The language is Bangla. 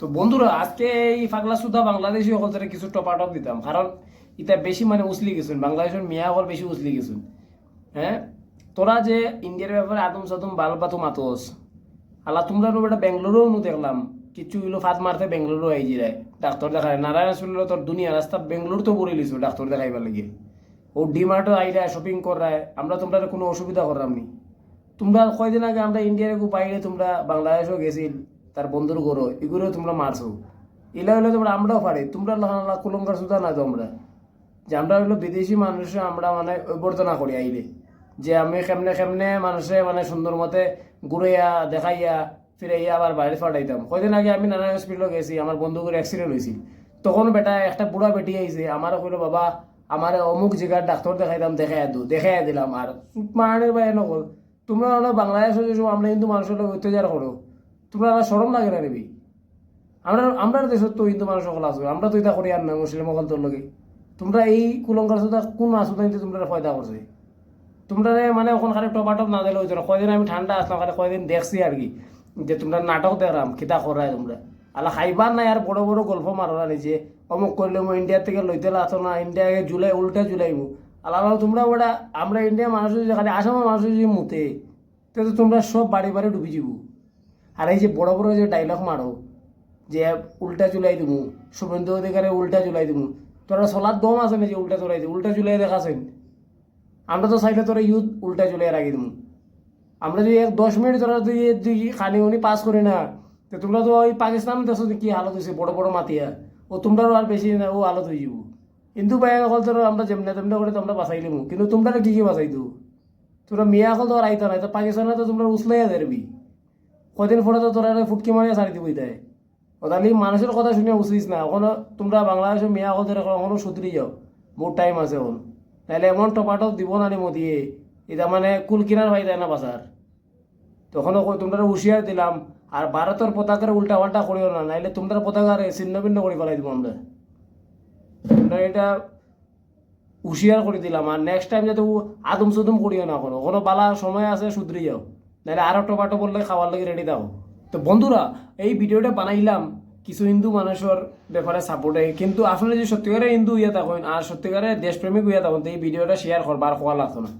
তো বন্ধুরা, আজকে এই ফাগলা সুদা বাংলাদেশি সকলদের কিছু টপাটপ দিতাম। কারণ এটা বেশি মানে উসলি গেছুন, বাংলাদেশের মিয়া হল বেশি উসলি গেছুন। হ্যাঁ? তোরা যে ইন্ডিয়ার ব্যাপারে আদম সাদম বাল বাতো মাতোস, আল্লাহ তোমরা তো বেটা বেঙ্গলোরও নু দেখলাম, কিছু হইল ফাত মারতে বেঙ্গলোরও আই যায় ডাক্তার দেখায়, নারায়ণ শুনলো তোর দুনিয়া রাস্তা বেঙ্গলোর তো পড়ে লিছো ডাক্তার দেখাইবার লাগে। ও ডিমার্টও আইরা শপিং করায়, আমরা তোমরা কোনো অসুবিধা করলাম নি তোমরা কয়দিন আগে আমরা ইন্ডিয়ার পাইলে তোমরা বাংলাদেশও গেছিল তার বন্ধুর ঘরও এগুলো তোমরা মারছো। এলা হলে তোমরা আমরাও পারি, তোমরা লাহানা কুলঙ্কার সুদা না তোমরা। যে আমরা হলো বিদেশি মানুষ, আমরা মানে অভ্যর্থনা করি আইলে। যে আমি কেমনে কেমনে মানুষে মানে সুন্দর মতে ঘুরাইয়া, দেখাইয়া, ফিরাইয়া আবার বাইরে ফাটাইতাম কয়দিন আগে আমি নারায়ণ হসপিটালে গেছি, আমার বন্ধুগুলো অ্যাক্সিডেন্ট হয়েছিল তখন বেটা একটা বুড়া বেটি আইছে আমারও কইলো, বাবা, আমার অমুক জায়গার ডাক্তার দেখাইতাম দেখাই দু দেখাই দিলাম। আর মানের বাইরে নকল। তোমরা হলো বাংলাদেশে আমরা কিন্তু মানুষের অত্যাচার করো। তোমরা আর সরম লাগে না নেবি আমরা আমরা দেশের তো হিন্দু মানুষ সকল আসবে আমরা তো এটা করি আর না, মুসলিম সকল তোর লগে তোমরা এই কুলঙ্কার সুদা কোন আসুদাইতে তোমরা ফয়দা করছে? তোমরা মানে ওখান খালি টপাটপ না দিলে না। কয়দিন আমি ঠান্ডা আসলাম খালি কয়দিন দেখছি আর কি, যে তোমরা নাটক দেখলাম খিতা করায় তোমরা। আলা খাইবার নাই আর বড় বড় গল্প মারা নিজে। অমুক করলে মো ইন্ডিয়া থেকে লইতে লাতো না ইন্ডিয়াকে জুলাই, উল্টা জুলাইমু আল্লাহ তোমরা ওটা আমরা ইন্ডিয়া মানুষ খালি আসামের মানুষ যদি মুতে তো তোমরা সব বাড়ি বাড়ি ডুবি যাব। আর এই যে বড় বড় যে ডাইলগ মারো, যে উল্টা চুলাই দিমু, শুভেন্দু অধিকারে উল্টা চুলাই দিমু, তোরা চলার দম আছে না যে উল্টা চলাই দিবু উল্টা চুলাই দেখাছেন? আমরা তো চাইলে তোরা ইউথ উল্টা চুলাই রাখি দিমু। আমরা যদি এক দশ মিনিট তোরা যদি যদি খানি উনি পাস করি না, তো তোমরা তো ওই পাকিস্তান দেশ কি হালত হয়েছে বড় বড় মাতিয়া, ও তোমরাও আর বেশি না, ও হালত হয়ে যাব। কিন্তু ভাই অকল তোর আমরা যেমনে তেমনে করে তোমরা বাঁচাই লিমু কিন্তু তোমরা কি কি বাঁচাই দিও তোরা মিয়া অকল তো আর আইতা নাই, তো পাকিস্তানে তো তোমরা উসলাইয়া দেরবি কদিন পরে তো তোরা ফুটকি মারিয়া ছাড়ি দিবই তাই ওদালি মানুষের কথা শুনে উচিস না এখনও তোমরা বাংলাদেশের মেয়া হল ধরে এখনও সুধরি যাও মোট টাইম আছে এখন তাহলে এমন টপাটপ দিব না রে মোদিয়ে এটা মানে কুল কিনার ভাই দেয় না বাজার তখনও কই তোমরা হুঁশিয়ার দিলাম আর ভারতের পতাকার উল্টা পাল্টা করিও না, নাইলে তোমরা পতাকার ছিন্ন ভিন্ন করে ফেলাই দিব আমরা। তোমরা এটা হুঁশিয়ার করে দিলাম আর নেক্সট টাইম যাতে আদম সুদম করিও না কোনো কোনো বালা সময় আছে সুধরি যাও নাহলে আরও টোপাটো বললে খাওয়ার লাগে রেডি দাও। তো বন্ধুরা, এই ভিডিওটা বানাইলাম কিছু হিন্দু মানুষের ব্যাপারে সাপোর্টে কিন্তু আসলে যে সত্যিকারে হিন্দু ইয়ে থাকুন আর সত্যিকারে দেশপ্রেমিক ইয়ে থাকুন, তো এই ভিডিওটা শেয়ার করবার খোয়া লাগতো না।